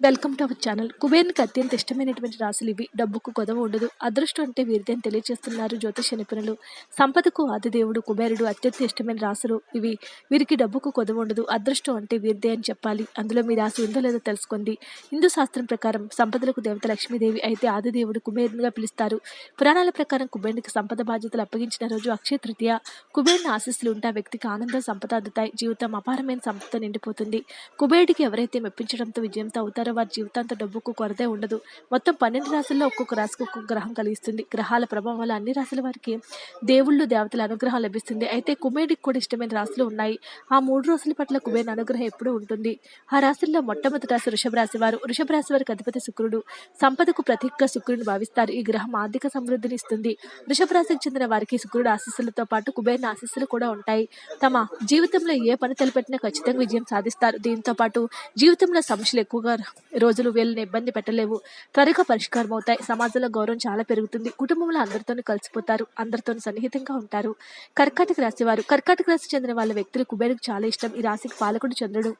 Welcome to our channel. కుబేర్కి అత్యంత ఇష్టమైనటువంటి రాశులు ఇవి. డబ్బుకు కొదవ ఉండదు. అదృష్టం అంటే వీరిదే అని తెలియజేస్తున్నారు జ్యోతిష నిపుణులు. సంపదకు ఆదిదేవుడు కుబేరుడు అత్యంత ఇష్టమైన రాశులు ఇవి. వీరికి డబ్బుకు కొదవ ఉండదు. అదృష్టం అంటే వీరిదే అని చెప్పాలి. అందులో మీ రాశి ఉందో లేదో తెలుసుకోండి. హిందూ శాస్త్రం ప్రకారం సంపదలకు దేవత లక్ష్మీదేవి అయితే ఆదిదేవుడు కుబేరునిగా పిలుస్తారు. పురాణాల ప్రకారం కుబేరునికి సంపద బాధ్యతలు అప్పగించిన రోజు అక్షయ తృతీయ. కుబేరుని ఆశీస్సులు ఉంటే ఆ వ్యక్తికి ఆనందం సంపద అందుతాయి. జీవితం అపారమైన సంపద నిండిపోతుంది. కుబేరుడికి ఎవరైతే మెప్పించడంతో విజయంతో అవుతారో వారి జీవితాంత డబ్బుకు కొరతే ఉండదు. మొత్తం పన్నెండు రాశుల్లో ఒక్కొక్క రాశికి ఒక్కొక్క గ్రహం కలిగిస్తుంది. గ్రహాల ప్రభావం వల్ల అన్ని రాశుల వారికి. దేవుళ్ళు దేవతల అనుగ్రహం లభిస్తుంది. అయితే కుబేరుడికి కూడా ఇష్టమైన రాశులు ఉన్నాయి. ఆ మూడు రాశుల పట్ల కుబేరుని అనుగ్రహం ఎప్పుడూ ఉంటుంది. ఆ రాశుల్లో మొట్టమొదటి రాశి వృషభ రాశి వారు. వృషభ రాశి వారికి అధిపతి శుక్రుడు. సంపదకు ప్రతీకగా శుక్రుడిని భావిస్తారు. ఈ గ్రహం ఆర్థిక సమృద్ధిని ఇస్తుంది. వృషభ రాశికి చెందిన వారికి శుక్రుడు ఆశీస్సులతో పాటు కుబేరుని ఆశీస్సులు కూడా ఉంటాయి. తమ జీవితంలో ఏ పని తలపెట్టినా ఖచ్చితంగా విజయం సాధిస్తారు. దీంతో పాటు జీవితంలో సమస్యలు ఎక్కువగా రోజులు వీళ్ళని ఇబ్బంది పెట్టలేవు. త్వరగా పరిష్కారం అవుతాయి. సమాజంలో గౌరవం చాలా పెరుగుతుంది. కుటుంబంలో అందరితోనూ కలిసిపోతారు. అందరితో సన్నిహితంగా ఉంటారు. కర్కాటక రాశి వారు. కర్కాటక రాశి చెందిన వాళ్ళ వ్యక్తులు కుబేరుకు చాలా ఇష్టం. ఈ రాశికి పాలకుడు చంద్రుడు.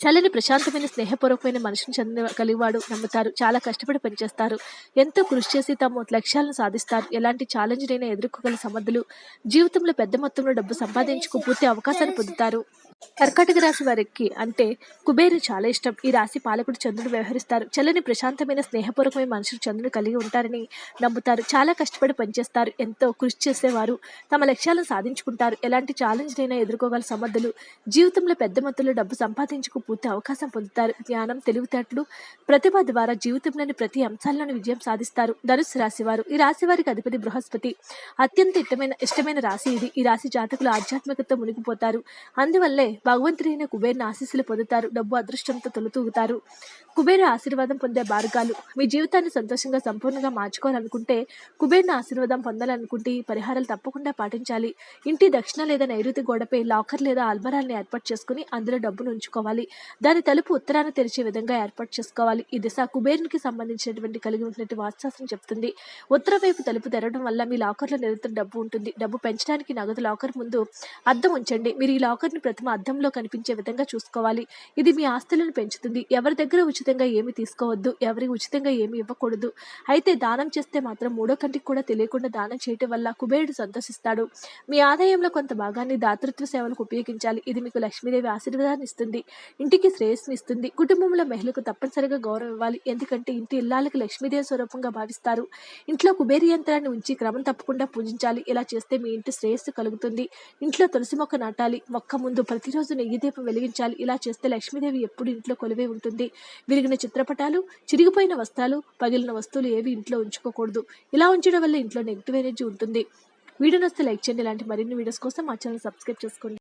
చల్లని ప్రశాంతమైన స్నేహపూర్వకమైన మనిషిని చెందిన కలిగివాడు నమ్ముతారు. చాలా కష్టపడి పనిచేస్తారు. ఎంతో కృషి చేసి తమ లక్ష్యాలను సాధిస్తారు. ఎలాంటి ఛాలెంజ్నైనా ఎదుర్కోగల సమర్థులు. జీవితంలో పెద్ద మొత్తంలో డబ్బు సంపాదించుకు పూర్తి అవకాశాన్ని పొందుతారు. కర్కాటక రాశి వారికి అంటే కుబేరు చాలా ఇష్టం. ఈ రాశి పాలకుడు చంద్రుడు వ్యవహరిస్తారు. చల్లని ప్రశాంతమైన స్నేహపూర్వకమైన మనుషులు చంద్రుడు కలిగి ఉంటారని నమ్ముతారు. చాలా కష్టపడి పనిచేస్తారు. ఎంతో కృషి చేసేవారు. తమ లక్ష్యాలను సాధించుకుంటారు. ఎలాంటి ఛాలెంజ్నైనా ఎదుర్కోగల సమర్థులు. జీవితంలో పెద్ద మొత్తంలో డబ్బు సంపాదించుకు పూర్తి అవకాశం పొందుతారు. జ్ఞానం తెలివితేటలు ప్రతిభ ద్వారా జీవితంలోని ప్రతి అంశాల్లోని విజయం సాధిస్తారు. ధనుసు రాశి వారు ఈ రాశి వారికి అధిపతి బృహస్పతి. అత్యంత ఇష్టమైన ఇష్టమైన రాశి ఇది. ఈ రాశి జాతకులు ఆధ్యాత్మికత మునిగిపోతారు. అందువల్లే భగవంతుడైన కుబేరుని ఆశీస్సులు పొందుతారు. డబ్బు అదృష్టంతో తొలుతూగుతారు. కుబేరు ఆశీర్వాదం పొందే మార్గాలు మీ జీవితాన్ని సంతోషంగా సంపూర్ణంగా మార్చుకోవాలనుకుంటే కుబేరుని ఆశీర్వాదం పొందాలనుకుంటే ఈ పరిహారాలు తప్పకుండా పాటించాలి. ఇంటి దక్షిణ లేదా నైరుతి గోడపై లాకర్ లేదా అల్మరాల్ని ఏర్పాటు చేసుకుని అందులో డబ్బును ఉంచుకోవాలి. దాని తలుపు ఉత్తరాన తెరిచే విధంగా ఏర్పాటు చేసుకోవాలి. ఈ దిశ కుబేరునికి సంబంధించినటువంటి కలిగి ఉన్నటువంటి వాస్తుశాస్త్రం చెప్తుంది. ఉత్తర వైపు తలుపు తెరవడం వల్ల మీ లాకర్లో నిరంతరం డబ్బు ఉంటుంది. డబ్బు పెంచడానికి నగదు లాకర్ ముందు అద్దం ఉంచండి. మీరు ఈ లాకర్ని ప్రథమ అద్దంలో కనిపించే విధంగా చూసుకోవాలి. ఇది మీ ఆస్తులను పెంచుతుంది. ఎవరి దగ్గర ఉచితంగా ఏమి తీసుకోవద్దు. ఎవరికి ఉచితంగా ఏమి ఇవ్వకూడదు. అయితే దానం చేస్తే మాత్రం మూడో కంటికి కూడా తెలియకుండా దానం చేయటం వల్ల కుబేరుడు సంతోషిస్తాడు. మీ ఆదాయంలో కొంత భాగాన్ని దాతృత్వ సేవలకు ఉపయోగించాలి. ఇది మీకు లక్ష్మీదేవి ఆశీర్వాదాన్ని ఇస్తుంది. ఇంటికి శ్రేయస్సు ఇస్తుంది. కుటుంబంలో మహిళలకు తప్పనిసరిగా గౌరవం ఇవ్వాలి. ఎందుకంటే ఇంటి ఇల్లాలకు లక్ష్మీదేవి స్వరూపంగా భావిస్తారు. ఇంట్లో కుబేరి యంత్రాన్ని ఉంచి క్రమం తప్పకుండా పూజించాలి. ఇలా చేస్తే మీ ఇంటి శ్రేయస్సు కలుగుతుంది. ఇంట్లో తులసి మొక్క నాటాలి. మొక్క ముందు ప్రతిరోజు నెయ్యి దీపం వెలిగించాలి. ఇలా చేస్తే లక్ష్మీదేవి ఎప్పుడు ఇంట్లో కొలువై ఉంటుంది. విరిగిన చిత్రపటాలు చిరిగిపోయిన వస్త్రాలు పగిలిన వస్తువులు ఏవి ఇంట్లో ఉంచుకోకూడదు. ఇలా ఉంచడం వల్ల ఇంట్లో నెగిటివ్ ఎనర్జీ ఉంటుంది. వీడియో నస్తే లైక్ చేయండి. ఇలాంటి మరిన్ని వీడియోస్ కోసం మా ఛానల్ సబ్స్క్రైబ్ చేసుకోండి.